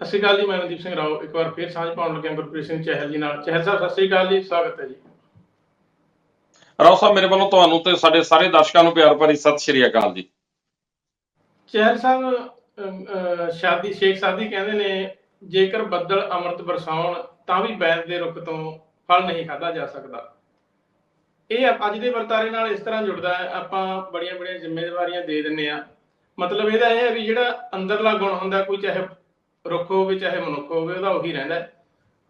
ਸਤਿ ਸ਼੍ਰੀ ਅਕਾਲ ਜੀ ਮੈਂ ਮਨਦੀਪ ਸਿੰਘ ਰਾਓ। ਇੱਕ ਵਾਰ ਫੇਰ ਸਾਂਝ ਪਾਉਣ ਲੱਗਿਆ ਗੁਰਪ੍ਰੀਤ ਸਿੰਘ ਚਹਿਲ ਜੀ ਨਾਲ। ਚਹਿਲ ਸਾਹਿਬ ਸਤਿ ਸ਼੍ਰੀ ਅਕਾਲ ਜੀ ਸਵਾਗਤ ਹੈ ਜੀ। ਰਾਓ ਸਾਹਿਬ ਮੇਰੇ ਵੱਲੋਂ ਤੁਹਾਨੂੰ ਤੇ ਸਾਡੇ ਸਾਰੇ ਦਰਸ਼ਕਾਂ ਨੂੰ ਪਿਆਰ ਭਰੀ ਸਤਿ ਸ਼੍ਰੀ ਅਕਾਲ ਜੀ। ਚਹਿਲ ਸਾਹਿਬ ਸ਼ਾਦੀ ਸ਼ੇਖ ਸਾਦੀ ਕਹਿੰਦੇ ਨੇ ਜੇਕਰ ਬੱਦਲ ਅੰਮ੍ਰਿਤ ਬਰਸਾਉਣ ਤਾਂ ਵੀ ਬੈਦ ਦੇ ਰੁੱਖ ਤੋਂ ਫਲ ਨਹੀਂ ਖਾਧਾ ਜਾ ਸਕਦਾ। ਇਹ ਅੱਜ ਦੇ ਵਰਤਾਰੇ ਨਾਲ ਇਸ ਤਰ੍ਹਾਂ ਜੁੜਦਾ ਹੈ। ਆਪਾਂ ਬੜੀਆਂ ਬੜੀਆਂ ਜ਼ਿੰਮੇਵਾਰੀਆਂ ਦੇ ਦਿੰਨੇ ਆ ਮਤਲਬ ਇਹਦਾ ਇਹ ਹੈ ਵੀ ਜਿਹੜਾ ਅੰਦਰਲਾ ਗੁਣ ਹੁੰਦਾ ਕੋਈ ਚਾਹੇ ਰੁੱਖ ਹੋਵੇ ਚਾਹੇ ਮਨੁੱਖ ਹੋਵੇ ਉਹਦਾ ਉਹੀ ਰਹਿੰਦਾ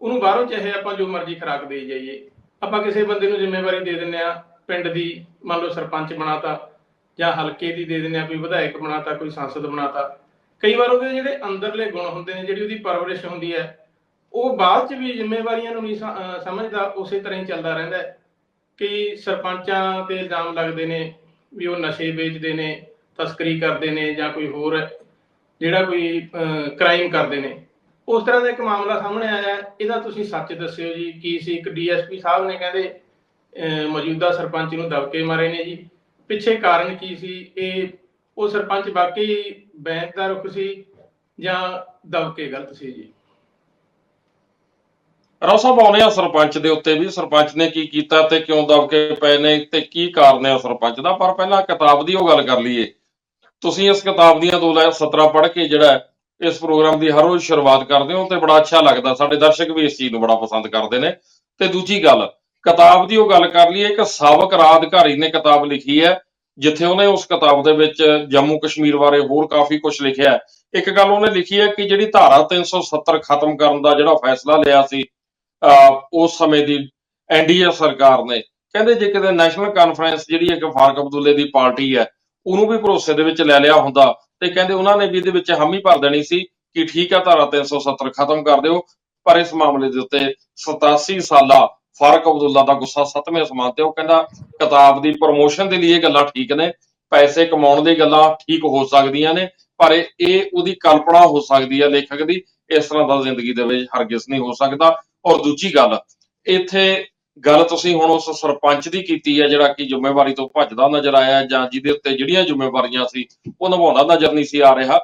ਉਹਨੂੰ ਬਾਹਰੋਂ ਚਾਹੇ ਆਪਾਂ ਜੋ ਮਰਜ਼ੀ ਖਰਾਕ ਦੇ ਜਾਈਏ। ਆਪਾਂ ਕਿਸੇ ਬੰਦੇ ਨੂੰ ਜ਼ਿੰਮੇਵਾਰੀ ਦੇ ਦਿੰਨੇ ਆ ਪਿੰਡ ਦੀ ਮੰਨ ਲਓ ਸਰਪੰਚ ਬਣਾਤਾ, ਜਾਂ ਹਲਕੇ ਦੀ ਦੇ ਦਿੰਨੇ ਆ ਕੋਈ ਵਿਧਾਇਕ ਬਣਾਤਾ, ਕੋਈ ਸੰਸਦ ਬਣਾਤਾ। ਕਈ ਵਾਰ ਉਹਦੇ ਜਿਹੜੇ ਅੰਦਰਲੇ ਗੁਣ ਹੁੰਦੇ ਨੇ, ਜਿਹੜੀ ਉਹਦੀ ਪਰਵਰਿਸ਼ ਹੁੰਦੀ ਹੈ, ਉਹ ਬਾਅਦ ਚ ਵੀ ਜ਼ਿੰਮੇਵਾਰੀਆਂ ਨੂੰ ਨਹੀਂ ਸਮਝਦਾ, ਉਸੇ ਤਰ੍ਹਾਂ ਹੀ ਚੱਲਦਾ ਰਹਿੰਦਾ ਹੈ। ਕਿ ਸਰਪੰਚਾਂ ਤੇ ਇਲਜ਼ਾਮ ਲੱਗਦੇ ਨੇ ਵੀ ਉਹ ਨਸ਼ੇ ਵੇਚਦੇ ਨੇ, ਤਸਕਰੀ ਕਰਦੇ ਨੇ ਜਾਂ ਕੋਈ ਹੋਰ ਜਿਹੜਾ ਕੋਈ ਕ੍ਰਾਈਮ ਕਰਦੇ ਨੇ। ਉਸ ਤਰ੍ਹਾਂ ਦਾ ਇੱਕ ਮਾਮਲਾ ਸਾਹਮਣੇ ਆਇਆ। ਇਹਦਾ ਤੁਸੀਂ ਸੱਚ ਦੱਸਿਓ ਜੀ। ਕੀ ਸੀ? ਇੱਕ ਡੀਐਸਪੀ ਸਾਹਿਬ ਨੇ ਕਹਿੰਦੇ ਮੌਜੂਦਾ ਸਰਪੰਚ ਨੂੰ ਦਬਕੇ ਮਾਰੇ ਨੇ ਜੀ। ਪਿੱਛੇ ਕਾਰਨ ਕੀ ਸੀ? ਇਹ, ਉਹ ਸਰਪੰਚ ਵਾਕਈ ਬੈਂਕ ਦਾ ਰੁਖ ਸੀ ਜਾਂ ਦਬਕੇ ਗਲਤ ਸੀ ਜੀ? ਰਾਓ ਸਾਹਿਬ ਆਉਣੇ ਆ ਸਰਪੰਚ ਦੇ ਉੱਤੇ ਵੀ। ਸਰਪੰਚ ਨੇ ਕੀ ਕੀਤਾ ਤੇ ਕਿਉਂ ਦਬਕੇ ਪਏ ਨੇ ਤੇ ਕੀ ਕਾਰਨ ਹੈ ਸਰਪੰਚ ਦਾ? ਪਰ ਪਹਿਲਾਂ ਕਿਤਾਬ ਦੀ ਉਹ ਗੱਲ ਕਰ ਲਈਏ। ਤੁਸੀਂ ਇਸ ਕਿਤਾਬ ਦੀਆਂ ਦੋ ਲੈ ਸਤਰਾਂ ਪੜ੍ਹ ਕੇ ਜਿਹੜਾ ਹੈ, ਇਸ ਪ੍ਰੋਗਰਾਮ ਦੀ ਹਰ ਰੋਜ਼ ਸ਼ੁਰੂਆਤ ਕਰਦੇ ਹੋ ਤੇ ਬੜਾ ਅੱਛਾ ਲੱਗਦਾ। ਸਾਡੇ ਦਰਸ਼ਕ ਵੀ ਇਸ ਚੀਜ਼ ਨੂੰ ਬੜਾ ਪਸੰਦ ਕਰਦੇ ਨੇ। ਤੇ ਦੂਜੀ ਗੱਲ ਕਿਤਾਬ ਦੀ ਉਹ ਗੱਲ ਕਰ ਲਈਏ ਇੱਕ ਸਾਬਕ ਰਾਜ ਅਧਿਕਾਰੀ ਨੇ ਕਿਤਾਬ ਲਿਖੀ ਹੈ ਜਿੱਥੇ ਉਹਨੇ ਉਸ ਕਿਤਾਬ ਦੇ ਵਿੱਚ ਜੰਮੂ ਕਸ਼ਮੀਰ ਬਾਰੇ ਹੋਰ ਕਾਫੀ ਕੁਝ ਲਿਖਿਆ ਇੱਕ ਗੱਲ ਉਹਨੇ ਲਿਖੀ ਹੈ ਕਿ ਜਿਹੜੀ ਧਾਰਾ 370 ਖਤਮ ਕਰਨ ਦਾ ਜਿਹੜਾ ਫੈਸਲਾ ਲਿਆ ਸੀ ਅਹ ਉਸ ਸਮੇਂ ਦੀ ਐਨਡੀਏ ਸਰਕਾਰ ਨੇ। ਕਹਿੰਦੇ ਜੇ ਕਿਤੇ ਨੈਸ਼ਨਲ ਕਾਨਫਰੰਸ ਜਿਹੜੀ ਇੱਕ ਫਾਰਕ ਅਬਦੁੱਲੇ ਦੀ ਪਾਰਟੀ ਹੈ ਉਹਨੂੰ ਵੀ ਭਰੋਸੇ ਦੇ ਵਿੱਚ ਲੈ ਲਿਆ ਹੁੰਦਾ ਤੇ ਕਹਿੰਦੇ ਉਹਨਾਂ ਨੇ ਵੀ ਇਹਦੇ ਵਿੱਚ ਹਾਮੀ ਭਰ ਦੇਣੀ ਸੀ ਕਿ ਠੀਕ ਆ ਧਾਰਾ 370 ਖਤਮ ਕਰ ਦਿਓ, ਪਰ ਇਸ ਮਾਮਲੇ ਦੇ ਉੱਤੇ 87 ਸਾਲਾ ਫਾਰਕ ਅਬਦੁੱਲਾ ਦਾ ਗੁੱਸਾ ਸੱਤਵੇਂ ਅਸਮਾਨ ਤੇ, ਉਹ ਕਹਿੰਦਾ ਕਿਤਾਬ ਦੀ ਪ੍ਰੋਮੋਸ਼ਨ ਦੇ ਲਈ ਇਹ ਗੱਲਾਂ ਠੀਕ ਨੇ, ਪੈਸੇ ਕਮਾਉਣ ਦੀ ਗੱਲਾਂ ਠੀਕ ਹੋ ਸਕਦੀਆਂ ਨੇ, ਪਰ ਇਹ ਇਹ ਉਹਦੀ ਕਲਪਨਾ ਹੋ ਸਕਦੀ ਹੈ ਲੇਖਕ ਦੀ, ਇਸ ਤਰ੍ਹਾਂ ਦਾ ਜ਼ਿੰਦਗੀ ਦੇ ਵਿੱਚ ਹਰਗਿਜ਼ ਨਹੀਂ ਹੋ ਸਕਦਾ। ਔਰ ਦੂਜੀ ਗੱਲ, ਇੱਥੇ ਗੱਲ ਤੁਸੀਂ ਹੁਣ ਉਸ ਸਰਪੰਚ ਦੀ ਕੀਤੀ ਹੈ ਜਿਹੜਾ ਕਿ ਜ਼ਿੰਮੇਵਾਰੀ ਤੋਂ ਭੱਜਦਾ ਨਜ਼ਰ ਆਇਆ ਜਾਂ ਜਿਹਦੇ ਉੱਤੇ ਜਿਹੜੀਆਂ ਜ਼ਿੰਮੇਵਾਰੀਆਂ ਸੀ, ਉਹ ਨਿਭਾਉਂਦਾ ਨਜ਼ਰ ਨਹੀਂ ਸੀ ਆ ਰਿਹਾ।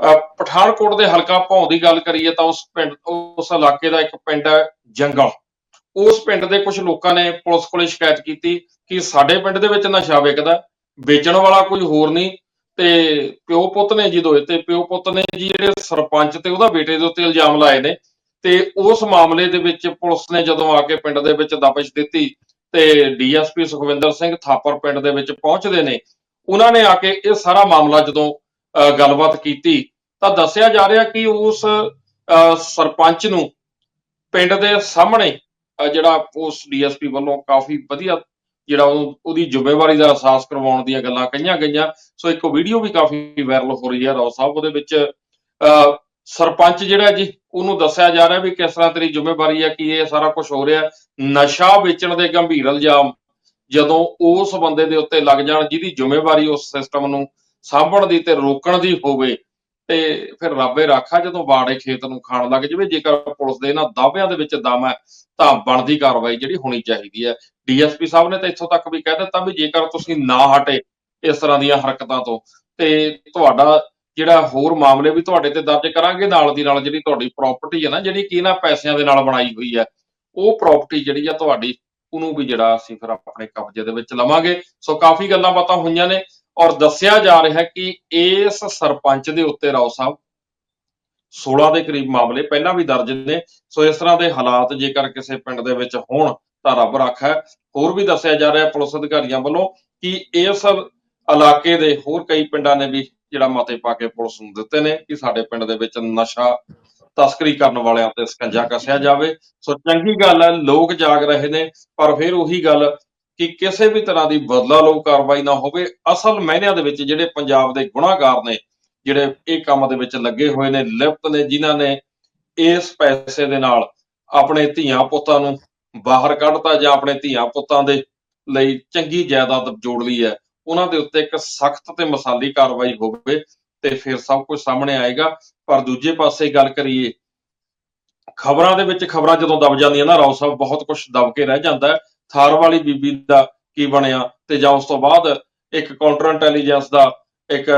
ਅਹ ਪਠਾਨਕੋਟ ਦੇ ਹਲਕਾ ਭੌਂ ਦੀ ਗੱਲ ਕਰੀਏ ਤਾਂ ਉਸ ਪਿੰਡ, ਉਸ ਇਲਾਕੇ ਦਾ ਇੱਕ ਪਿੰਡ ਹੈ ਜੰਗਲ। ਉਸ ਪਿੰਡ ਦੇ ਕੁਝ ਲੋਕਾਂ ਨੇ ਪੁਲਿਸ ਕੋਲੇ ਸ਼ਿਕਾਇਤ ਕੀਤੀ ਕਿ ਸਾਡੇ ਪਿੰਡ ਦੇ ਵਿੱਚ ਨਸ਼ਾ ਵਿਕਦਾ ਵੇਚਣ ਵਾਲਾ ਕੋਈ ਹੋਰ ਨਹੀਂ ਤੇ ਪਿਓ ਪੁੱਤ ਨੇ ਜੀ ਦੋਏ ਤੇ ਪਿਓ ਪੁੱਤ ਨੇ ਜੀ ਜਿਹੜੇ ਸਰਪੰਚ ਤੇ ਉਹਦਾ ਬੇਟੇ ਦੇ ਉੱਤੇ ਇਲਜ਼ਾਮ ਲਾਏ ਨੇ ਤੇ ਉਸ ਮਾਮਲੇ ਦੇ ਵਿੱਚ ਪੁਲਿਸ ਨੇ ਜਦੋਂ ਆ ਕੇ ਪਿੰਡ ਦੇ ਵਿੱਚ ਦਬਸ਼ ਦਿੱਤੀ ਤੇ ਡੀਐਸਪੀ ਸੁਖਵਿੰਦਰ ਸਿੰਘ ਥਾਪਰ ਪਿੰਡ ਦੇ ਵਿੱਚ ਪਹੁੰਚਦੇ ਨੇ ਉਹਨਾਂ ਨੇ ਆ ਕੇ ਇਹ ਸਾਰਾ ਮਾਮਲਾ ਜਦੋਂ ਅਹ, ਗੱਲਬਾਤ ਕੀਤੀ ਤਾਂ ਦੱਸਿਆ ਜਾ ਰਿਹਾ ਕਿ ਉਸ ਅਹ, ਸਰਪੰਚ ਨੂੰ ਪਿੰਡ ਦੇ ਸਾਹਮਣੇ ਜਿਹੜਾ ਉਸ ਡੀਐਸਪੀ ਵੱਲੋਂ ਕਾਫੀ ਵਧੀਆ ਜਿਹੜਾ ਉਹ- ਉਹਦੀ ਜ਼ਿੰਮੇਵਾਰੀ ਦਾ ਅਹਿਸਾਸ ਕਰਵਾਉਣ ਦੀਆਂ ਗੱਲਾਂ ਕਹੀਆਂ ਗਈਆਂ। ਸੋ ਇੱਕ ਵੀਡੀਓ ਵੀ ਕਾਫੀ ਵਾਇਰਲ ਹੋ ਰਹੀ ਹੈ ਰੌ ਸਾਹਿਬ ਉਹਦੇ ਵਿੱਚ ਅਹ, ਸਰਪੰਚ ਜਿਹੜਾ ਜੀ, ਉਹਨੂੰ ਦੱਸਿਆ ਜਾ ਰਿਹਾ ਵੀ ਕਿਸ ਤਰ੍ਹਾਂ ਤੇਰੀ ਜ਼ਿੰਮੇਵਾਰੀ ਹੈ ਕਿ ਇਹ ਸਾਰਾ ਕੁਝ ਹੋ ਰਿਹਾ। ਨਸ਼ਾ ਵੇਚਣ ਦੇ ਗੰਭੀਰ ਇਲਜ਼ਾਮ ਜਦੋਂ ਉਸ ਬੰਦੇ ਦੇ ਉੱਤੇ ਲੱਗ ਜਾਣ, ਜਿਹਦੀ ਜ਼ਿੰਮੇਵਾਰੀ ਉਸ ਸਿਸਟਮ ਨੂੰ ਸਾਂਭਣ ਦੀ ਤੇ ਰੋਕਣ ਦੀ ਹੋਵੇ, ਤੇ ਫਿਰ ਰੱਬੇ ਰਾਖਾ ਜਦੋਂ ਬਾੜੇ ਖੇਤ ਨੂੰ ਖਾਣ ਲੱਗ ਜਾਵੇ, ਜੇਕਰ ਪੁਲਿਸ ਦੇ ਇਹਨਾਂ ਦਾਅਵਿਆਂ ਦੇ ਵਿੱਚ ਦਮ ਹੈ, ਤਾਂ ਬਣਦੀ ਕਾਰਵਾਈ ਜਿਹੜੀ ਹੋਣੀ ਚਾਹੀਦੀ ਹੈ। ਡੀਐਸਪੀ ਸਾਹਿਬ ਨੇ ਤਾਂ ਇੱਥੋਂ ਤੱਕ ਵੀ ਕਹਿ ਦਿੱਤਾ ਵੀ ਜੇਕਰ ਤੁਸੀਂ ਨਾ ਹਟੇ ਇਸ ਤਰ੍ਹਾਂ ਦੀਆਂ ਹਰਕਤਾਂ ਤੋਂ, ਤੇ ਤੁਹਾਡਾ ਜਿਹੜਾ ਹੋਰ ਮਾਮਲੇ ਵੀ ਤੁਹਾਡੇ ਤੇ ਦਰਜ ਕਰਾਂਗੇ, ਨਾਲ ਦੀ ਨਾਲ ਜਿਹੜੀ ਤੁਹਾਡੀ ਪ੍ਰਾਪਰਟੀ ਹੈ ਨਾ, ਜਿਹੜੀ ਕਿ ਇਹਨਾਂ ਪੈਸਿਆਂ ਦੇ ਨਾਲ ਬਣਾਈ ਹੋਈ ਹੈ, ਉਹ ਪ੍ਰਾਪਰਟੀ ਜਿਹੜੀ ਆ ਤੁਹਾਡੀ, ਉਹਨੂੰ ਵੀ ਜਿਹੜਾ ਅਸੀਂ ਫਿਰ ਆਪਣੇ ਕਬਜ਼ੇ ਦੇ ਵਿੱਚ ਲਵਾਂਗੇ। ਸੋ ਕਾਫੀ ਗੱਲਾਂ ਬਾਤਾਂ ਹੋਈਆਂ ਨੇ ਔਰ ਦੱਸਿਆ ਜਾ ਰਿਹਾ ਕਿ ਇਸ ਸਰਪੰਚ ਦੇ ਉੱਤੇ ਰਾਓ ਸਾਹਿਬ 16 ਦੇ ਕਰੀਬ ਮਾਮਲੇ ਪਹਿਲਾਂ ਵੀ ਦਰਜ ਨੇ। ਸੋ ਇਸ ਤਰ੍ਹਾਂ ਦੇ ਹਾਲਾਤ ਜੇਕਰ ਕਿਸੇ ਪਿੰਡ ਦੇ ਵਿੱਚ ਹੋਣ ਤਾਂ ਰੱਬ ਰੱਖਾ। ਹੋਰ ਵੀ ਦੱਸਿਆ ਜਾ ਰਿਹਾ ਪੁਲਿਸ ਅਧਿਕਾਰੀਆਂ ਵੱਲੋਂ ਕਿ ਇਸ ਇਲਾਕੇ ਦੇ ਹੋਰ ਕਈ ਪਿੰਡਾਂ ਨੇ ਵੀ ਜਿਹੜਾ ਮਤੇ ਪਾ ਕੇ ਪੁਲਿਸ ਨੂੰ ਦਿੱਤੇ ਨੇ ਕਿ ਸਾਡੇ ਪਿੰਡ ਦੇ ਵਿੱਚ ਨਸ਼ਾ ਤਸਕਰੀ ਕਰਨ ਵਾਲਿਆਂ ਤੇ ਸਕੰਜਾ ਕੱਸਿਆ ਜਾਵੇ। ਸੋ ਚੰਗੀ ਗੱਲ ਹੈ, ਲੋਕ ਜਾਗ ਰਹੇ ਨੇ, ਪਰ ਫਿਰ ਉਹੀ ਗੱਲ ਕਿ ਕਿਸੇ ਵੀ ਤਰ੍ਹਾਂ ਦੀ ਬਦਲਾ ਲੋ ਕਾਰਵਾਈ ਨਾ ਹੋਵੇ, ਅਸਲ ਮਾਇਨਿਆਂ ਦੇ ਵਿੱਚ ਜਿਹੜੇ ਪੰਜਾਬ ਦੇ ਗੁਨਾਹਗਾਰ ਨੇ, ਜਿਹੜੇ ਇਹ ਕੰਮ ਦੇ ਵਿੱਚ ਲੱਗੇ ਹੋਏ ਨੇ, ਲਿਪਤ ਨੇ, ਜਿਨ੍ਹਾਂ ਨੇ ਇਸ ਪੈਸੇ ਦੇ ਨਾਲ ਆਪਣੇ ਧੀਆਂ ਪੁੱਤਾਂ ਨੂੰ ਬਾਹਰ ਕੱਢਤਾ ਜਾਂ ਆਪਣੇ ਧੀਆਂ ਪੁੱਤਾਂ ਦੇ ਲਈ ਚੰਗੀ ਜਾਇਦਾਦ ਜੋੜ ਲਈ ਹੈ ਉਹਨਾਂ ਦੇ ਉੱਤੇ ਇੱਕ ਸਖਤ ਤੇ ਮਸਾਲੀ ਕਾਰਵਾਈ ਹੋਵੇ ਤੇ ਫਿਰ ਸਭ ਕੁਝ ਸਾਹਮਣੇ ਆਏਗਾ। ਪਰ ਦੂਜੇ ਪਾਸੇ ਗੱਲ ਕਰੀਏ, ਖਬਰਾਂ ਦੇ ਵਿੱਚ ਖਬਰਾਂ ਜਦੋਂ ਦਬ ਜਾਂਦੀਆਂ ਨਾ, ਰਾਓ ਸਾਹਿਬ ਬਹੁਤ ਕੁਝ ਦਬ ਕੇ ਰਹਿ ਜਾਂਦਾ ਥਾਰ ਵਾਲੀ ਬੀਬੀ ਦਾ ਕੀ ਬਣਿਆ ਤੇ ਜਾਂ ਉਸ ਤੋਂ ਬਾਅਦ ਇੱਕ ਕਾਊਂਟਰ ਇੰਟੈਲੀਜੈਂਸ ਦਾ ਇੱਕ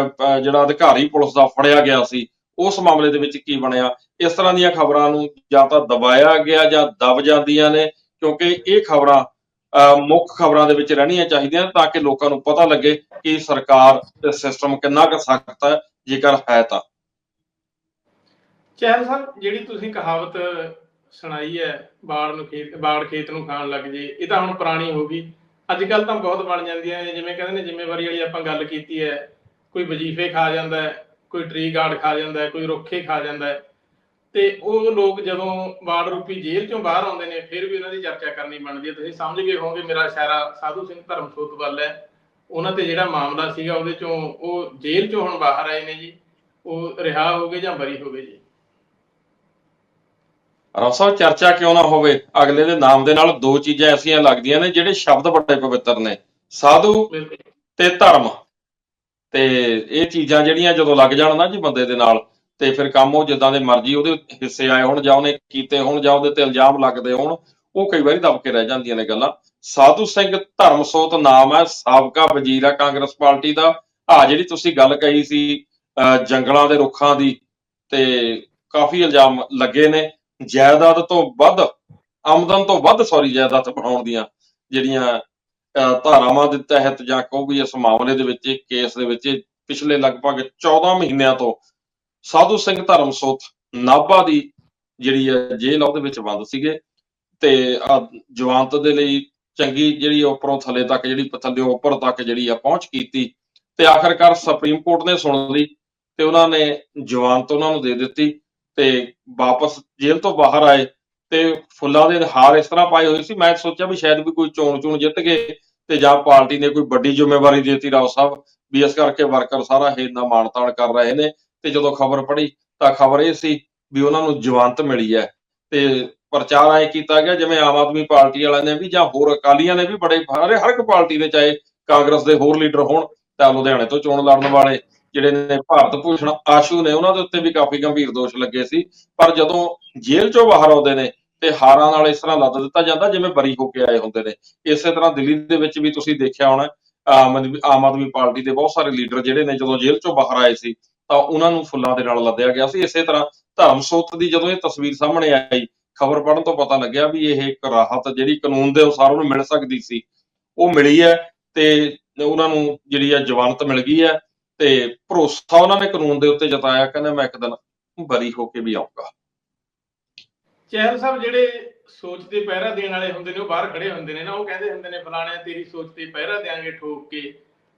ਜਿਹੜਾ ਅਧਿਕਾਰੀ ਪੁਲਿਸ ਦਾ ਫੜਿਆ ਗਿਆ ਸੀ, ਉਸ ਮਾਮਲੇ ਦੇ ਵਿੱਚ ਕੀ ਬਣਿਆ? ਇਸ ਤਰ੍ਹਾਂ ਦੀਆਂ ਖਬਰਾਂ ਨੂੰ ਜਾਂ ਤਾਂ ਦਬਾਇਆ ਗਿਆ ਜਾਂ ਦਬ ਜਾਂਦੀਆਂ ਨੇ, ਕਿਉਂਕਿ ਇਹ ਖਬਰਾਂ ਮੁੱਖ ਖਬਰਾਂ ਦੇ ਵਿੱਚ ਰਹਿਣੀਆਂ ਚਾਹੀਦੀਆਂ ਤਾਂ ਕਿ ਲੋਕਾਂ ਨੂੰ ਪਤਾ ਲੱਗੇ ਕਿ ਸਰਕਾਰ ਤੇ ਸਿਸਟਮ ਕਿੰਨਾ ਕੁ ਸਖਤ ਹੈ, ਜੇਕਰ ਹੈ ਤਾਂ। ਚਹਿਲ ਸਾਹਿਬ, ਜਿਹੜੀ ਤੁਸੀਂ ਕਹਾਵਤ ਸੁਣਾਈ ਹੈ, ਬਾੜ ਨੂੰ ਖੇਤ, ਬਾੜ ਖੇਤ ਨੂੰ ਖਾਣ ਲੱਗ ਜੇ, ਇਹ ਤਾਂ ਹੁਣ ਪੁਰਾਣੀ ਹੋ ਗਈ। ਅੱਜ ਕੱਲ ਤਾਂ ਬਹੁਤ ਬਣ ਜਾਂਦੀਆਂ ਜਿਵੇਂ ਕਹਿੰਦੇ ਨੇ, ਜ਼ਿੰਮੇਵਾਰੀ ਵਾਲੀ ਆਪਾਂ ਗੱਲ ਕੀਤੀ ਹੈ। ਕੋਈ ਵਜ਼ੀਫੇ ਖਾ ਜਾਂਦਾ ਹੈ, ਕੋਈ ਟ੍ਰੀ ਗਾਰਡ ਖਾ ਜਾਂਦਾ ਹੈ, ਕੋਈ ਰੁੱਖੇ ਖਾ ਜਾਂਦਾ ਹੈ। ਤੇ ਉਹ ਲੋਕ ਜਦੋਂ ਬਾੜ ਰੂਪੀ ਜੇਲ੍ਹ ਚੋਂ ਬਾਹਰ ਆਉਂਦੇ ਨੇ ਫਿਰ ਵੀ ਉਹਨਾਂ ਦੀ ਚਰਚਾ ਕਰਨੀ ਬਣਦੀ ਹੈ। ਤੁਸੀਂ ਸਮਝ ਗਏ ਹੋਵੋਗੇ ਮੇਰਾ ਇਸ਼ਾਰਾ ਸਾਧੂ ਸਿੰਘ ਧਰਮਸੋਤ ਵੱਲ ਹੈ। ਉਹਨਾਂ ਤੇ ਜਿਹੜਾ ਮਾਮਲਾ ਸੀਗਾ ਉਹਦੇ ਚੋਂ ਉਹ ਜੇਲ੍ਹ ਚੋਂ ਹੁਣ ਬਾਹਰ ਆਏ ਨੇ ਜੀ। ਉਹ ਰਿਹਾ ਹੋ ਗਏ ਜਾਂ ਬਰੀ ਹੋ ਗਏ ਜੀ? ਸਾਹਿਬ ਚਰਚਾ ਕਿਉਂ ਨਾ ਹੋਵੇ? ਅਗਲੇ ਦੇ ਨਾਮ ਦੇ ਨਾਲ ਦੋ ਚੀਜ਼ਾਂ ਐਸੀਆਂ ਲੱਗਦੀਆਂ ਨੇ ਜਿਹੜੇ ਸ਼ਬਦ ਬੜੇ ਪਵਿੱਤਰ ਨੇ। ਸਾਧੂ ਤੇ ਧਰਮ। ਤੇ ਇਹ ਚੀਜ਼ਾਂ ਜਿਹੜੀਆਂ ਜਦੋਂ ਲੱਗ ਜਾਣ ਨਾ ਜੀ ਬੰਦੇ ਦੇ ਨਾਲ ਤੇ ਫਿਰ ਕੰਮ ਉਹ ਜਿੱਦਾਂ ਦੇ ਮਰਜ਼ੀ ਉਹਦੇ ਹਿੱਸੇ ਆਏ ਹੋਣ ਜਾਂ ਉਹਨੇ ਕੀਤੇ ਹੋਣ ਜਾਂ ਉਹਦੇ ਤੇ ਇਲਜ਼ਾਮ ਲੱਗਦੇ ਹੋਣ, ਉਹ ਕਈ ਵਾਰੀ ਦਬ ਕੇ ਰਹਿ ਜਾਂਦੀਆਂ ਨੇ ਗੱਲਾਂ। ਸਾਧੂ ਸਿੰਘ ਧਰਮਸੋਤ ਨਾਮ ਹੈ, ਸਾਬਕਾ ਵਜ਼ੀਰ ਹੈ ਕਾਂਗਰਸ ਪਾਰਟੀ ਦਾ। ਆ ਜਿਹੜੀ ਤੁਸੀਂ ਗੱਲ ਕਹੀ ਸੀ ਜੰਗਲਾਂ ਦੇ ਰੁੱਖਾਂ ਦੀ, ਤੇ ਕਾਫੀ ਇਲਜ਼ਾਮ ਲੱਗੇ ਨੇ। ਜਾਇਦਾਦ ਤੋਂ ਵੱਧ, ਆਮਦਨ ਤੋਂ ਵੱਧ ਸੌਰੀ ਜਾਇਦਾਦ ਬਣਾਉਣ ਦੀਆਂ ਜਿਹੜੀਆਂ, ਅਹ ਧਾਰਾਵਾਂ ਦੇ ਤਹਿਤ ਜਾਂ ਕੋਈ ਵੀ ਇਸ ਮਾਮਲੇ ਦੇ ਵਿੱਚ ਕੇਸ ਦੇ ਵਿੱਚ, ਪਿਛਲੇ ਲਗਭਗ 14 ਮਹੀਨਿਆਂ ਤੋਂ ਸਾਧੂ ਸਿੰਘ ਧਰਮਸੋਤ ਨਾਭਾ ਦੀ ਜਿਹੜੀ ਹੈ ਜੇਲ੍ਹ ਉਹਦੇ ਵਿੱਚ ਬੰਦ ਸੀਗੇ ਤੇ ਜਵਾਨਤ ਦੇ ਲਈ ਚੰਗੀ ਜਿਹੜੀ ਉੱਪਰੋਂ ਥੱਲੇ ਤੱਕ ਜਿਹੜੀ ਥੱਲੇ ਉੱਪਰ ਤੱਕ ਜਿਹੜੀ ਆ ਪਹੁੰਚ ਕੀਤੀ ਤੇ ਆਖਰਕਾਰ ਸੁਪਰੀਮ ਕੋਰਟ ਨੇ ਸੁਣ ਲਈ ਤੇ ਉਹਨਾਂ ਨੇ ਜਵਾਨਤ ਉਹਨਾਂ ਨੂੰ ਦੇ ਦਿੱਤੀ ਤੇ ਵਾਪਸ ਜੇਲ੍ਹ ਤੋਂ ਬਾਹਰ ਆਏ ਤੇ ਫੁੱਲਾਂ ਦੇ ਹਾਰ ਇਸ ਤਰ੍ਹਾਂ ਪਾਏ ਹੋਏ ਸੀ। ਮੈਂ ਸੋਚਿਆ ਵੀ ਸ਼ਾਇਦ ਵੀ ਕੋਈ ਚੋਣ ਚੋਣ ਜਿੱਤ ਗਏ ਤੇ ਜਾਂ ਪਾਰਟੀ ਨੇ ਕੋਈ ਵੱਡੀ ਜ਼ਿੰਮੇਵਾਰੀ ਦੇਤੀ ਦਿੱਤੀ ਰਾਓ ਸਾਹਿਬ ਵੀ ਇਸ ਕਰਕੇ ਵਰਕਰ ਸਾਰਾ ਇਹ ਇੰਨਾ ਮਾਣਤਾਣ ਕਰ ਰਹੇ ਨੇ। ਤੇ ਜਦੋਂ ਖਬਰ ਪੜ੍ਹੀ ਤਾਂ ਖਬਰ ਇਹ ਸੀ ਵੀ ਉਹਨਾਂ ਨੂੰ ਜਵਾਨਤ ਮਿਲੀ ਹੈ। ਤੇ ਪ੍ਰਚਾਰ ਐ ਕੀਤਾ ਗਿਆ ਜਿਵੇਂ ਆਮ ਆਦਮੀ ਪਾਰਟੀ ਵਾਲਿਆਂ ਨੇ ਵੀ ਜਾਂ ਹੋਰ ਅਕਾਲੀਆਂ ਨੇ ਵੀ ਬੜੇ ਹਰ ਹਰ ਇੱਕ ਪਾਰਟੀ ਦੇ ਚਾਹੇ ਕਾਂਗਰਸ ਦੇ ਹੋਰ ਲੀਡਰ ਹੋਣ ਤਾਂ ਲੁਧਿਆਣੇ ਤੋਂ ਚੋਣ ਲੜਨ ਵਾਲੇ ਜਿਹੜੇ ਨੇ ਭਾਰਤ ਭੂਸ਼ਣ ਆਸ਼ੂ ਨੇ ਉਹਨਾਂ ਦੇ ਉੱਤੇ ਵੀ ਕਾਫੀ ਗੰਭੀਰ ਦੋਸ਼ ਲੱਗੇ ਸੀ। ਪਰ ਜਦੋਂ ਜੇਲ੍ਹ ਚੋਂ ਬਾਹਰ ਆਉਂਦੇ ਨੇ ਤੇ ਹਾਰਾਂ ਨਾਲ ਇਸ ਤਰ੍ਹਾਂ ਲੱਦ ਦਿੱਤਾ ਜਾਂਦਾ ਜਿਵੇਂ ਬਰੀ ਹੋ ਕੇ ਆਏ ਹੁੰਦੇ ਨੇ। ਇਸੇ ਤਰ੍ਹਾਂ ਦਿੱਲੀ ਦੇ ਵਿੱਚ ਵੀ ਤੁਸੀਂ ਦੇਖਿਆ ਹੋਣਾ ਆਮ ਆਦਮੀ ਪਾਰਟੀ ਦੇ ਬਹੁਤ ਸਾਰੇ ਲੀਡਰ ਜਿਹੜੇ ਨੇ ਜਦੋਂ ਜੇਲ੍ਹ ਚੋਂ ਬਾਹਰ ਆਏ ਸੀ ਤਾਂ ਉਹਨਾਂ ਨੂੰ ਫੁੱਲਾਂ ਦੇ ਨਾਲ ਲੱਦਿਆ ਗਿਆ ਸੀ। ਇਸੇ ਤਰ੍ਹਾਂ ਧਰਮਸੋਤ ਦੀ ਜਦੋਂ ਇਹ ਤਸਵੀਰ ਸਾਹਮਣੇ ਆਈ, ਖਬਰ ਪੜਨ ਤੋਂ ਪਤਾ ਲੱਗਿਆ ਵੀ ਇਹ ਇੱਕ ਰਾਹਤ ਜਿਹੜੀ ਕਾਨੂੰਨ ਦੇ ਅਨੁਸਾਰ ਉਹਨੂੰ ਮਿਲ ਸਕਦੀ ਸੀ। ਉਹ ਮਿਲੀ ਹੈ ਤੇ ਉਹਨਾਂ ਨੂੰ ਜਿਹੜੀ ਹੈ ਜਵਾਨਤ ਮਿਲ ਗਈ ਹੈ ਤੇ ਭਰੋਸਾ ਉਹਨਾਂ ਨੇ ਕਾਨੂੰਨ ਦੇ ਉੱਤੇ ਜਤਾਇਆ, ਕਹਿੰਦਾ ਮੈਂ ਇੱਕ ਦਿਨ ਬਰੀ ਹੋ ਕੇ ਵੀ ਆਉਂਗਾ ਚਹਿਲ ਸਾਹਿਬ ਜਿਹੜੇ ਸੋਚ ਤੇ ਪਹਿਰਾ ਦੇਣ ਵਾਲੇ ਹੁੰਦੇ ਨੇ, ਉਹ ਬਾਹਰ ਖੜੇ ਹੁੰਦੇ ਨੇ ਨਾ, ਉਹ ਕਹਿੰਦੇ ਹੁੰਦੇ ਨੇ, ਫਲਾਣੇ ਤੇਰੀ ਸੋਚ ਤੇ ਪਹਿਰਾ ਦੇਾਂਗੇ ਠੋਕ ਕੇ।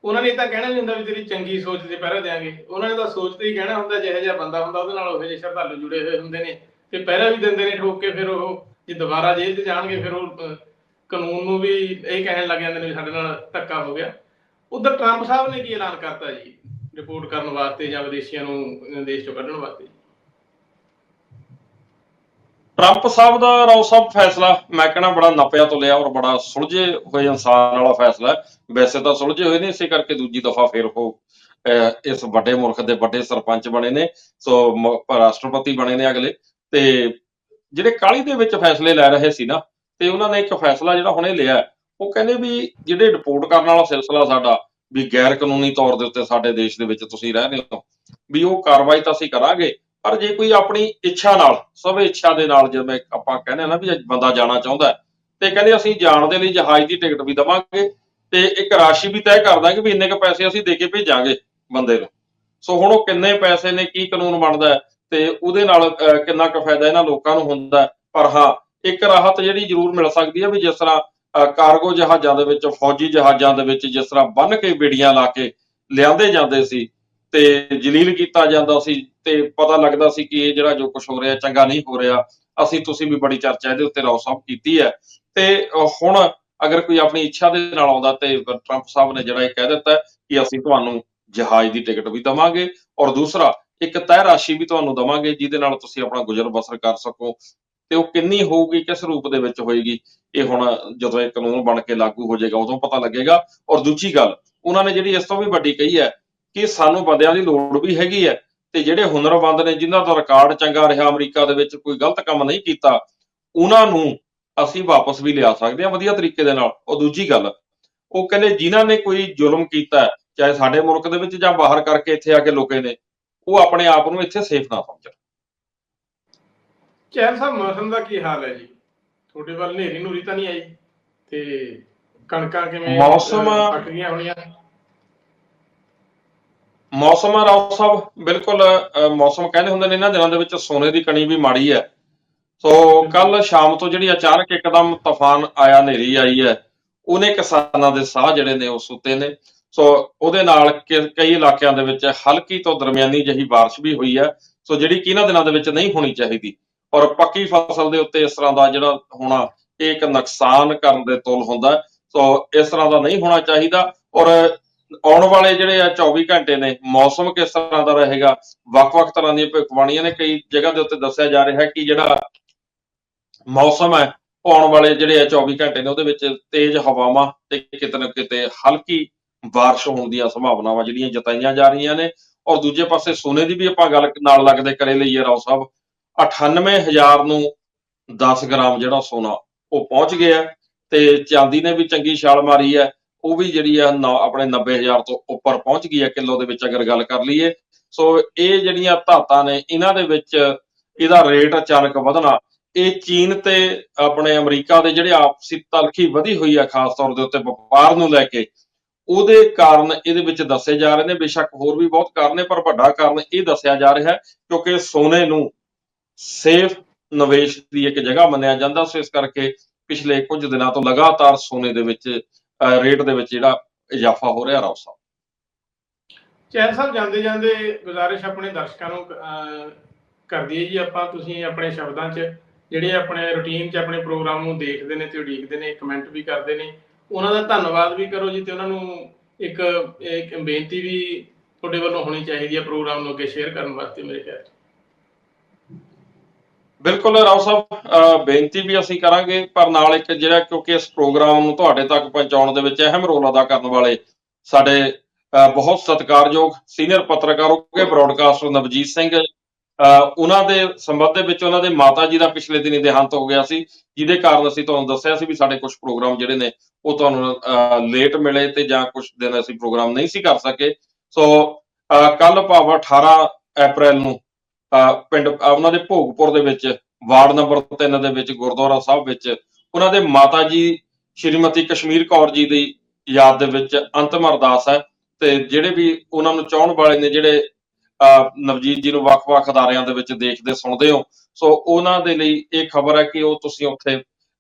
ਉਹਨਾਂ ਨੇ ਤਾਂ ਕਹਿਣਾ ਨਹੀਂ ਹੁੰਦਾ ਵੀ ਤੇਰੀ ਚੰਗੀ ਸੋਚ ਤੇ ਪਹਿਰਾ ਦੇਾਂਗੇ ਉਹਨਾਂ ਨੇ ਤਾਂ ਸੋਚ ਤੇ ਹੀ ਕਹਿਣਾ ਹੁੰਦਾ, ਜਿਹੋ ਜਿਹਾ ਬੰਦਾ ਹੁੰਦਾ, ਉਹਦੇ ਨਾਲ ਉਹੋ ਜਿਹੇ ਸ਼ਰਧਾਲੂ ਜੁੜੇ ਹੋਏ ਹੁੰਦੇ ਨੇ। ਤੇ ਪਹਿਰਾ ਵੀ ਦਿੰਦੇ ਨੇ ਠੋਕ ਕੇ, ਫਿਰ ਉਹ ਜੇ ਦੁਬਾਰਾ ਜੇਲ੍ਹ ਤੇ ਜਾਣਗੇ, ਫਿਰ ਉਹ ਕਾਨੂੰਨ ਨੂੰ ਵੀ ਇਹ ਕਹਿਣ ਲੱਗ ਜਾਂਦੇ ਨੇ ਵੀ ਸਾਡੇ ਨਾਲ ਧੱਕਾ ਹੋ ਗਿਆ। ਉਧਰ ਟਰੰਪ ਸਾਹਿਬ ਨੇ ਕੀ ਐਲਾਨ ਕਰਤਾ ਜੀ? ਰਿਪੋਰਟ ਕਰਨ ਵਾਸਤੇ ਜਾਂ ਵਿਦੇਸ਼ੀਆਂ ਨੂੰ, ਦੇਸ਼ ਚੋਂ ਕੱਢਣ ਵਾਸਤੇ? ਟਰੰਪ ਸਾਹਿਬ ਦਾ ਰਾਓ ਸਾਹਿਬ ਫੈਸਲਾ, ਮੈਂ ਕਹਿੰਦਾ ਬੜਾ ਨਪਿਆ ਤੋਂ ਲਿਆ ਔਰ ਬੜਾ ਸੁਲਝੇ ਹੋਏ ਇਨਸਾਨ ਵਾਲਾ ਫੈਸਲਾ ਵੈਸੇ ਤਾਂ ਸੁਲਝੇ ਹੋਏ ਨੇ, ਇਸੇ ਕਰਕੇ ਦੂਜੀ ਦਫਾ ਫਿਰ ਉਹ ਇਸ ਵੱਡੇ ਮੁਲਕ ਦੇ ਵੱਡੇ ਸਰਪੰਚ ਬਣੇ ਨੇ, ਸੋ ਰਾਸ਼ਟਰਪਤੀ ਬਣੇ ਨੇ ਅਗਲੇ। ਤੇ ਜਿਹੜੇ ਕਾਲੀ ਦੇ ਵਿੱਚ ਫੈਸਲੇ ਲੈ ਰਹੇ ਸੀ ਨਾ, ਤੇ ਉਹਨਾਂ ਨੇ ਇੱਕ ਫੈਸਲਾ ਜਿਹੜਾ ਹੁਣੇ ਲਿਆ ਉਹ ਕਹਿੰਦੇ ਵੀ ਜਿਹੜੇ ਰਿਪੋਰਟ ਕਰਨ ਵਾਲਾ ਸਿਲਸਿਲਾ ਸਾਡਾ, ਵੀ ਗੈਰ ਕਾਨੂੰਨੀ ਤੌਰ ਦੇ ਉੱਤੇ ਸਾਡੇ ਦੇਸ਼ ਦੇ ਵਿੱਚ ਤੁਸੀਂ ਰਹਿ ਰਹੇ ਹੋ, ਵੀ ਉਹ ਕਾਰਵਾਈ ਤਾਂ ਅਸੀਂ ਕਰਾਂਗੇ ਪਰ ਜੇ ਕੋਈ ਆਪਣੀ ਇੱਛਾ ਨਾਲ ਸਭ ਇੱਛਾ ਦੇ ਨਾਲ ਜਿਵੇਂ ਆਪਾਂ ਕਹਿੰਦੇ ਆ ਨਾ ਵੀ ਬੰਦਾ ਜਾਣਾ ਚਾਹੁੰਦਾ ਤੇ ਕਹਿੰਦੇ ਅਸੀਂ ਜਾਣ ਦੇ ਲਈ ਜਹਾਜ਼ ਦੀ ਟਿਕਟ ਵੀ ਦਵਾਂਗੇ ਤੇ ਇੱਕ ਰਾਸ਼ੀ ਵੀ ਤੈਅ ਕਰ ਦਾਂਗੇ ਵੀ ਇੰਨੇ ਕ ਪੈਸੇ ਅਸੀਂ ਦੇ ਕੇ ਭੇਜਾਂਗੇ ਬੰਦੇ ਨੂੰ। ਸੋ ਹੁਣ ਉਹ ਕਿੰਨੇ ਪੈਸੇ ਨੇ ਕੀ ਕਾਨੂੰਨ ਬਣਦਾ ਤੇ ਉਹਦੇ ਨਾਲ ਅਹ, ਕਿੰਨਾ ਕੁ ਫਾਇਦਾ ਇਹਨਾਂ ਲੋਕਾਂ ਨੂੰ ਹੁੰਦਾ ਪਰ ਹਾਂ ਇੱਕ ਰਾਹਤ ਜਿਹੜੀ ਜ਼ਰੂਰ ਮਿਲ ਸਕਦੀ ਹੈ ਵੀ ਜਿਸ ਤਰ੍ਹਾਂ ਕਾਰਗੋ ਜਹਾਜ਼ਾਂ ਦੇ ਵਿੱਚ ਫੌਜੀ ਜਹਾਜ਼ਾਂ ਦੇ ਵਿੱਚ ਜਿਸ ਤਰ੍ਹਾਂ ਬੰਨ ਕੇ ਬੇੜੀਆਂ ਲਾ ਕੇ ਲਿਆਂਦੇ ਜਾਂਦੇ ਸੀ ਤੇ ਜਲੀਲ ਕੀਤਾ ਜਾਂਦਾ ਸੀ ਤੇ ਪਤਾ ਲੱਗਦਾ ਸੀ ਕਿ ਇਹ ਜਿਹੜਾ ਜੋ ਕੁਝ ਹੋ ਰਿਹਾ, ਚੰਗਾ ਨਹੀਂ ਹੋ ਰਿਹਾ। ਅਸੀਂ, ਤੁਸੀਂ ਵੀ ਬੜੀ ਚਰਚਾ ਇਹਦੇ ਉੱਤੇ ਰਾਓ ਸਾਹਿਬ ਕੀਤੀ ਹੈ। ਤੇ ਹੁਣ ਅਗਰ ਕੋਈ ਆਪਣੀ ਇੱਛਾ ਦੇ ਨਾਲ ਆਉਂਦਾ ਤੇ ਟਰੰਪ ਸਾਹਿਬ ਨੇ ਜਿਹੜਾ ਇਹ ਕਹਿ ਦਿੱਤਾ ਕਿ ਅਸੀਂ ਤੁਹਾਨੂੰ ਜਹਾਜ਼ ਦੀ ਟਿਕਟ ਵੀ ਦਵਾਂਗੇ ਔਰ ਦੂਸਰਾ, ਇੱਕ ਤੈਅ ਰਾਸ਼ੀ ਵੀ ਤੁਹਾਨੂੰ ਦਵਾਂਗੇ ਜਿਹਦੇ ਨਾਲ ਤੁਸੀਂ ਆਪਣਾ ਗੁਜ਼ਰ ਬਸਰ ਕਰ ਸਕੋ ਤੇ ਉਹ ਕਿੰਨੀ ਹੋਊਗੀ, ਕਿਸ ਰੂਪ ਦੇ ਵਿੱਚ ਹੋਏਗੀ, ਇਹ ਹੁਣ ਜਦੋਂ ਇਹ ਕਾਨੂੰਨ ਬਣ ਕੇ ਲਾਗੂ ਹੋ ਜਾਏਗਾ ਉਦੋਂ ਪਤਾ ਲੱਗੇਗਾ। ਔਰ ਦੂਜੀ ਗੱਲ, ਉਹਨਾਂ ਨੇ ਜਿਹੜੀ ਇਸ ਤੋਂ ਵੀ ਵੱਡੀ ਕਹੀ ਹੈ ਕਿ ਸਾਨੂੰ ਬੰਦਿਆਂ ਦੀ ਲੋੜ ਵੀ ਹੈਗੀ ਹੈ ਤੇ ਜਿਹੜੇ ਹੁਨਰਮੰਦ ਨੇ ਜਿਨ੍ਹਾਂ ਦਾ ਰਿਕਾਰਡ ਚੰਗਾ ਰਿਹਾ ਅਮਰੀਕਾ ਦੇ ਵਿੱਚ ਕੋਈ ਗਲਤ ਕੰਮ ਨਹੀਂ ਕੀਤਾ ਉਹਨਾਂ ਨੂੰ ਅਸੀਂ ਵਾਪਸ ਵੀ ਲਿਆ ਸਕਦੇ ਹਾਂ ਵਧੀਆ ਤਰੀਕੇ ਦੇ ਨਾਲ। ਉਹ ਦੂਜੀ ਗੱਲ ਉਹ ਕਹਿੰਦੇ ਜਿਨ੍ਹਾਂ ਨੇ ਕੋਈ ਜ਼ੁਲਮ ਕੀਤਾ ਚਾਹੇ ਸਾਡੇ ਮੁਲਕ ਦੇ ਵਿੱਚ ਜਾਂ ਬਾਹਰ ਕਰਕੇ ਇੱਥੇ ਆ ਕੇ ਲੁਕੇ ਨੇ ਉਹ ਆਪਣੇ ਆਪ ਨੂੰ ਇੱਥੇ ਸੇਫ ਨਾ ਸਮਝਣ। ਚਹਿਲ ਸਾਹਿਬ ਮੌਸਮ ਦਾ ਕੀ ਹਾਲ ਹੈ ਜੀ? ਤੁਹਾਡੇ ਵੱਲ ਹਨੇਰੀ ਨੂਰੀ ਤਾਂ ਨਹੀਂ ਆਈ? ਤੇ ਕਣਕਾਂ ਕਿਵੇਂ ਮੌਸਮ- ਪੱਕ ਗਈਆਂ ਹੋਣੀਆਂ? ਮੌਸਮ ਆ ਰਾਓ ਸਾਹਿਬ, ਬਿਲਕੁਲ ਮੌਸਮ ਕਹਿੰਦੇ ਹੁੰਦੇ ਨੇ ਇਹਨਾਂ ਦਿਨਾਂ ਦੇ ਵਿੱਚ ਸੋਨੇ ਦੀ ਕਣੀ ਵੀ ਮਾੜੀ ਹੈ। ਸੋ ਕੱਲ ਸ਼ਾਮ ਤੋਂ ਜਿਹੜੀ ਅਚਾਨਕ ਇੱਕਦਮ ਤੂਫਾਨ ਆਇਆ, ਹਨੇਰੀ ਆਈ ਹੈ, ਉਹਨੇ ਕਿਸਾਨਾਂ ਦੇ ਸਾਹ ਜਿਹੜੇ ਨੇ ਉਹ ਸੁੱਤੇ ਨੇ। ਸੋ ਉਹਦੇ ਨਾਲ ਕਈ ਇਲਾਕਿਆਂ ਦੇ ਵਿੱਚ ਹਲਕੀ ਤੋਂ ਦਰਮਿਆਨੀ ਜਿਹੀ ਬਾਰਿਸ਼ ਵੀ ਹੋਈ ਹੈ। ਸੋ ਜਿਹੜੀ ਕਿ ਇਹਨਾਂ ਦਿਨਾਂ ਦੇ ਵਿੱਚ ਨਹੀਂ ਹੋਣੀ ਚਾਹੀਦੀ। ਔਰ ਪੱਕੀ ਫਸਲ ਦੇ ਉੱਤੇ ਇਸ ਤਰ੍ਹਾਂ ਦਾ ਜਿਹੜਾ ਹੋਣਾ, ਇਹ ਇੱਕ ਨੁਕਸਾਨ ਕਰਨ ਦੇ ਤੁਲ ਹੁੰਦਾ। ਸੋ ਇਸ ਤਰ੍ਹਾਂ ਦਾ ਨਹੀਂ ਹੋਣਾ ਚਾਹੀਦਾ। ਔਰ ਆਉਣ ਵਾਲੇ ਜਿਹੜੇ ਆ 24 ਘੰਟੇ ਨੇ, ਮੌਸਮ ਕਿਸ ਤਰ੍ਹਾਂ ਦਾ ਰਹੇਗਾ? ਵੱਖ-ਵੱਖ ਤਰ੍ਹਾਂ ਦੀਆਂ ਭਵਿੱਖਬਾਣੀਆਂ ਨੇ, ਕਈ ਜਗ੍ਹਾ ਦੇ ਉੱਤੇ ਦੱਸਿਆ ਜਾ ਰਿਹਾ ਕਿ ਜਿਹੜਾ ਮੌਸਮ ਹੈ, ਉਹ ਆਉਣ ਵਾਲੇ ਜਿਹੜੇ ਆ 24 ਘੰਟੇ ਨੇ, ਉਹਦੇ ਵਿੱਚ ਤੇਜ਼ ਹਵਾਵਾਂ ਤੇ ਕਿਤੇ ਨਾ ਕਿਤੇ ਹਲਕੀ ਬਾਰਿਸ਼ ਹੋਣ ਦੀਆਂ ਸੰਭਾਵਨਾਵਾਂ ਜਿਹੜੀਆਂ ਜਤਾਈਆਂ ਜਾ ਰਹੀਆਂ ਨੇ। ਔਰ ਦੂਜੇ ਪਾਸੇ ਸੋਨੇ ਦੀ ਵੀ ਆਪਾਂ ਗੱਲ ਨਾਲ ਲੱਗਦੇ ਕਰੇ ਲਈਏ, ਰਾਓ ਸਾਹਿਬ 98000 ਨੂੰ 10 ਗ੍ਰਾਮ ਜਿਹੜਾ ਸੋਨਾ, ਉਹ ਪਹੁੰਚ ਗਿਆ ਤੇ ਚਾਂਦੀ ਨੇ ਵੀ ਚੰਗੀ ਛਾਲ ਮਾਰੀ ਹੈ। ਉਹ ਵੀ ਜਿਹੜੀ ਆ ਨੌ- ਆਪਣੇ 90000 ਤੋਂ ਉੱਪਰ ਪਹੁੰਚ ਗਈ ਹੈ ਕਿਲੋ ਦੇ ਵਿੱਚ ਅਗਰ ਗੱਲ ਕਰ ਲਈਏ। ਸੋ ਇਹ ਜਿਹੜੀਆਂ ਧਾਤਾਂ ਨੇ, ਇਹਨਾਂ ਦੇ ਵਿੱਚ ਇਹਦਾ ਰੇਟ ਅਚਾਨਕ ਵਧਣਾ, ਇਹ ਚੀਨ ਤੇ ਆਪਣੇ ਅਮਰੀਕਾ ਦੇ ਜਿਹੜੇ ਆਪਸੀ ਤਲਖੀ ਵਧੀ ਹੋਈ ਆ, ਖਾਸ ਤੌਰ ਦੇ ਉੱਤੇ ਵਪਾਰ ਨੂੰ ਲੈ ਕੇ, ਉਹਦੇ ਕਾਰਨ ਇਹਦੇ ਵਿੱਚ ਦੱਸੇ ਜਾ ਰਹੇ ਨੇ, ਬੇਸ਼ੱਕ ਹੋਰ ਵੀ ਬਹੁਤ ਕਾਰਨ ਨੇ, ਪਰ ਵੱਡਾ ਕਾਰਨ ਇਹ ਦੱਸਿਆ ਜਾ ਰਿਹਾ ਹੈ, ਕਿਉਂਕਿ ਸੋਨੇ ਨੂੰ ਸੇਫ ਨਿਵੇਸ਼ ਦੀ ਇੱਕ ਜਗ੍ਹਾ ਮੰਨਿਆ ਜਾਂਦਾ, ਸੋ ਇਸ ਕਰਕੇ ਪਿਛਲੇ ਕੁਝ ਦਿਨਾਂ ਤੋਂ ਲਗਾਤਾਰ ਸੋਨੇ ਦੇ ਵਿੱਚ ਰੇਟ ਦੇ ਵਿੱਚ ਜਿਹੜਾ ਇਜ਼ਾਫਾ ਹੋ ਰਿਹਾ ਰਾਓ ਸਾਹਿਬ। ਚਹਿਲ ਸਾਹਿਬ, ਜਾਂਦੇ ਜਾਂਦੇ ਗੁਜ਼ਾਰਿਸ਼ ਆਪਣੇ ਦਰਸ਼ਕਾਂ ਨੂੰ ਕਰ ਦਈਏ ਜੀ ਆਪਾਂ। ਤੁਸੀਂ ਆਪਣੇ ਸ਼ਬਦਾਂ 'ਚ, ਜਿਹੜੇ ਆਪਣੇ ਰੁਟੀਨ 'ਚ ਆਪਣੇ ਪ੍ਰੋਗਰਾਮ ਨੂੰ ਦੇਖਦੇ ਨੇ ਤੇ ਉਡੀਕਦੇ ਨੇ, ਕਮੈਂਟ ਵੀ ਕਰਦੇ ਨੇ, ਉਹਨਾਂ ਦਾ ਧੰਨਵਾਦ ਵੀ ਕਰੋ ਜੀ ਤੇ ਉਹਨਾਂ ਨੂੰ ਇੱਕ ਇੱਕ ਬੇਨਤੀ ਵੀ ਤੁਹਾਡੇ ਵੱਲੋਂ ਹੋਣੀ ਚਾਹੀਦੀ ਹੈ ਪ੍ਰੋਗਰਾਮ ਨੂੰ ਅੱਗੇ ਸ਼ੇਅਰ ਕਰਨ ਵਾਸਤੇ ਮੇਰੇ ਖਿਆਲ 'ਚ। ਬਿਲਕੁਲ ਰਾਓ ਸਾਹਿਬ ਬੇਨਤੀ ਵੀ ਅਸੀਂ ਕਰਾਂਗੇ, ਪਰ ਨਾਲ ਇੱਕ ਜਿਹੜਾ ਕਿਉਂਕਿ ਇਸ ਪ੍ਰੋਗਰਾਮ ਨੂੰ ਤੁਹਾਡੇ ਤੱਕ ਪਹੁੰਚਾਉਣ ਦੇ ਵਿੱਚ ਅਹਿਮ ਰੋਲ ਅਦਾ ਕਰਨ ਵਾਲੇ ਸਾਡੇ ਬਹੁਤ ਸਤਿਕਾਰਯੋਗ ਸੀਨੀਅਰ ਪੱਤਰਕਾਰ ਹੋਗੇ ਬ੍ਰੌਡਕਾਸਟਰ ਨਵਜੀਤ ਸਿੰਘ, ਅਹ, ਉਹਨਾਂ ਦੇ ਸੰਬੰਧ ਦੇ ਵਿੱਚ ਉਹਨਾਂ ਦੇ ਮਾਤਾ ਜੀ ਦਾ ਪਿਛਲੇ ਦਿਨੀ ਦੇਹਾਂਤ ਹੋ ਗਿਆ ਸੀ, ਜਿਹਦੇ ਕਾਰਨ ਅਸੀਂ ਤੁਹਾਨੂੰ ਦੱਸਿਆ ਸੀ ਵੀ ਸਾਡੇ ਕੁਝ ਪ੍ਰੋਗਰਾਮ ਜਿਹੜੇ ਨੇ, ਉਹ ਤੁਹਾਨੂੰ ਲੇਟ ਮਿਲੇ ਤੇ ਜਾਂ ਕੁਝ ਦਿਨ ਅਸੀਂ ਪ੍ਰੋਗਰਾਮ ਨਹੀਂ ਸੀ ਕਰ ਸਕੇ। ਸੋ ਕੱਲ ਭਾਵ 18 ਅਪ੍ਰੈਲ ਨੂੰ ਪਿੰਡ ਉਹਨਾਂ ਦੇ ਭੋਗਪੁਰ ਦੇ ਵਿੱਚ, ਵਾਰਡ ਨੰਬਰ 3 ਦੇ ਵਿੱਚ, ਗੁਰਦੁਆਰਾ ਸਾਹਿਬ ਵਿੱਚ, ਉਹਨਾਂ ਦੇ ਮਾਤਾ ਜੀ, ਸ਼੍ਰੀਮਤੀ ਕਸ਼ਮੀਰ ਕੌਰ ਜੀ ਦੀ ਯਾਦ ਦੇ ਵਿੱਚ ਅੰਤਮ ਅਰਦਾਸ ਹੈ ਤੇ ਜਿਹੜੇ ਵੀ ਉਹਨਾਂ ਨੂੰ ਚਾਹਣ ਵਾਲੇ ਨੇ ਜਿਹੜੇ ਨਵਜੀਤ ਜੀ ਨੂੰ ਵੱਖ-ਵੱਖ ਅਦਾਰਿਆਂ ਦੇ ਵਿੱਚ ਦੇਖਦੇ, ਸੁਣਦੇ ਹੋ, ਸੋ ਉਹਨਾਂ ਦੇ ਲਈ ਇਹ ਖਬਰ ਹੈ ਕਿ ਉਹ ਤੁਸੀਂ ਉੱਥੇ,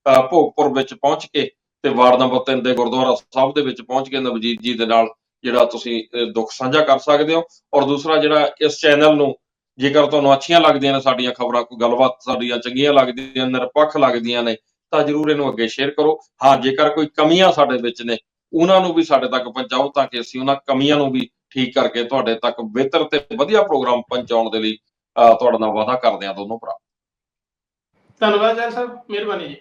ਅਹ ਭੋਗਪੁਰ ਵਿੱਚ ਪਹੁੰਚ ਕੇ ਤੇ ਵਾਰਡ ਨੰਬਰ 3 ਦੇ ਗੁਰਦੁਆਰਾ ਸਾਹਿਬ ਦੇ ਵਿੱਚ ਪਹੁੰਚ ਕੇ ਨਵਜੀਤ ਜੀ ਦੇ ਨਾਲ ਜਿਹੜਾ ਤੁਸੀਂ ਦੁੱਖ ਸਾਂਝਾ ਕਰ ਸਕਦੇ ਹੋ। ਔਰ ਦੂਸਰਾ ਜਿਹੜਾ ਇਸ ਚੈਨਲ ਨੂੰ ਜੇਕਰ ਤੁਹਾਨੂੰ ਅੱਛੀਆਂ ਲੱਗਦੀਆਂ ਨੇ ਸਾਡੀਆਂ ਖਬਰਾਂ ਕੋਈ ਗੱਲਬਾਤ ਸਾਡੀਆਂ ਚੰਗੀਆਂ ਲੱਗਦੀਆਂ ਨਿਰਪੱਖ ਲੱਗਦੀਆਂ ਨੇ ਤਾਂ ਜਰੂਰ ਇਹਨੂੰ ਅੱਗੇ ਸ਼ੇਅਰ ਕਰੋ। ਹਾਂ ਜੇਕਰ ਕੋਈ ਕਮੀਆਂ ਸਾਡੇ ਵਿੱਚ ਨੇ ਉਹਨਾਂ ਨੂੰ ਵੀ ਸਾਡੇ ਤੱਕ ਪਹੁੰਚਾਓ ਤਾਂ ਕਿ ਅਸੀਂ ਉਹਨਾਂ ਕਮੀਆਂ ਨੂੰ ਵੀ ਠੀਕ ਕਰਕੇ ਤੁਹਾਡੇ ਤੱਕ ਬਿਹਤਰ ਤੇ ਵਧੀਆ ਪ੍ਰੋਗਰਾਮ ਪਹੁੰਚਾਉਣ ਦੇ ਲਈ ਤੁਹਾਡੇ ਨਾਲ ਵਾਅਦਾ ਕਰਦੇ ਹਾਂ ਦੋਨੋਂ ਭਰਾ। ਧੰਨਵਾਦ ਚਹਿਲ ਸਾਹਿਬ ਮਿਹਰਬਾਨੀ ਜੀ।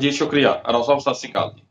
ਜੀ ਸ਼ੁਕਰੀਆ। ਰਾਓ ਸਾਹਿਬ ਸਤਿ ਸ਼੍ਰੀ ਅਕਾਲ ਜੀ।